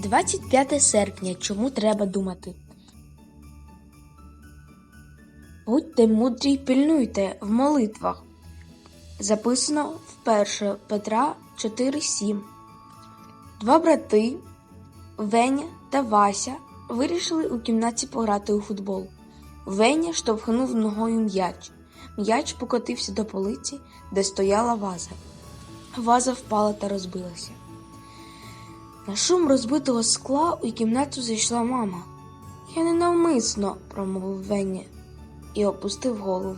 25 серпня. Чому треба думати? Будьте мудрі й пильнуйте в молитвах. Записано вперше Петра 4.7. Два брати Веня та Вася вирішили у кімнаті пограти у футбол. Веня штовхнув ногою м'яч. М'яч покотився до полиці, де стояла ваза. Ваза впала та розбилася. На шум розбитого скла у кімнату зайшла мама. Я ненавмисно, промовив Веня і опустив голову.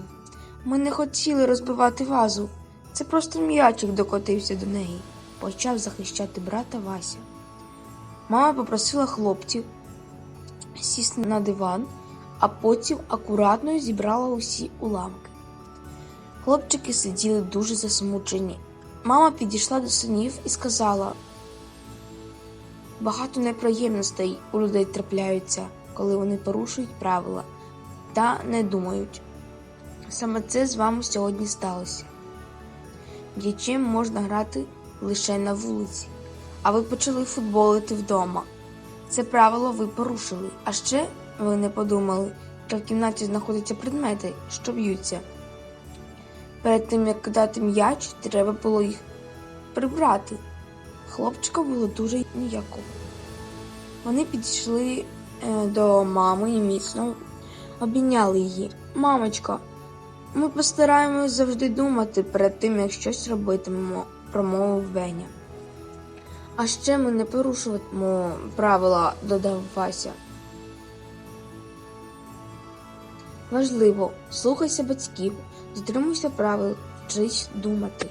Ми не хотіли розбивати вазу. Це просто м'ячик докотився до неї, почав захищати брата Вася. Мама попросила хлопців сісти на диван, а потім акуратно зібрала усі уламки. Хлопчики сиділи дуже засмучені. Мама підійшла до синів і сказала: багато неприємностей у людей трапляються, коли вони порушують правила та не думають. Саме це з вами сьогодні сталося. М'ячем можна грати лише на вулиці, а ви почали футболити вдома. Це правило ви порушили, а ще ви не подумали, що в кімнаті знаходяться предмети, що б'ються. Перед тим як кидати м'яч, треба було їх прибрати. Хлопчика було дуже ніяково. Вони підійшли е, до мами і міцно обійняли її. Мамочко, ми постараємось завжди думати перед тим, як щось робитимемо, промовив Веня. А ще ми не порушуватимемо правила, додав Вася. Важливо, слухайся батьків, дотримуйся правил, вчись думати.